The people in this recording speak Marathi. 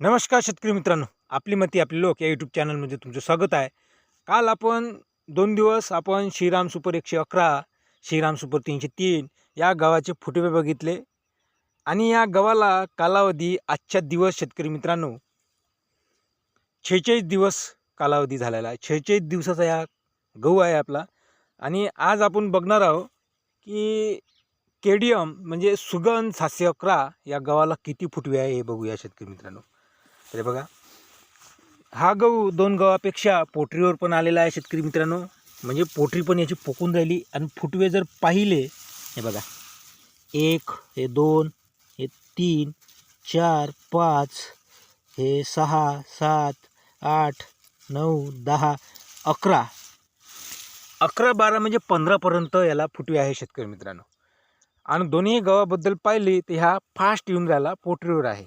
नमस्कार शेतकरी मित्रांनो आपली मती आपले लोक या यूट्यूब चॅनलमध्ये तुमचं स्वागत आहे. काल आपण दोन दिवस आपण श्रीराम सुपर एकशे अकरा श्रीराम सुपर तीनशे तीन या गव्हाचे फुटवे बघितले आणि या गव्हाला कालावधी आजच्या दिवस शेतकरी मित्रांनो छेचाळीस दिवस कालावधी झालेला आहे. छेचाळीस दिवसाचा या गहू आहे आपला. आणि आज आपण बघणार आहोत की केडियम म्हणजे सुगंध सातशे अकरा या गव्हाला किती फुटवे आहे हे बघूया शेतकरी मित्रांनो. तर बघा. हा गहू दोन गव्हापेक्षा पोटरीवर पण आलेला आहे शेतकरी मित्रांनो. म्हणजे पोटरी पण याची पोकून राहिली. आणि फुटवे जर पाहिले हे बघा. एक हे दोन हे तीन चार पाच हे सहा सात आठ नऊ दहा अकरा. अकरा बारा म्हणजे पंधरापर्यंत याला फुटवे आहे शेतकरी मित्रांनो. आणि दोन्ही गव्हाबद्दल पाहिले तर ह्या फास्ट येऊन राहिला पोटरीवर आहे.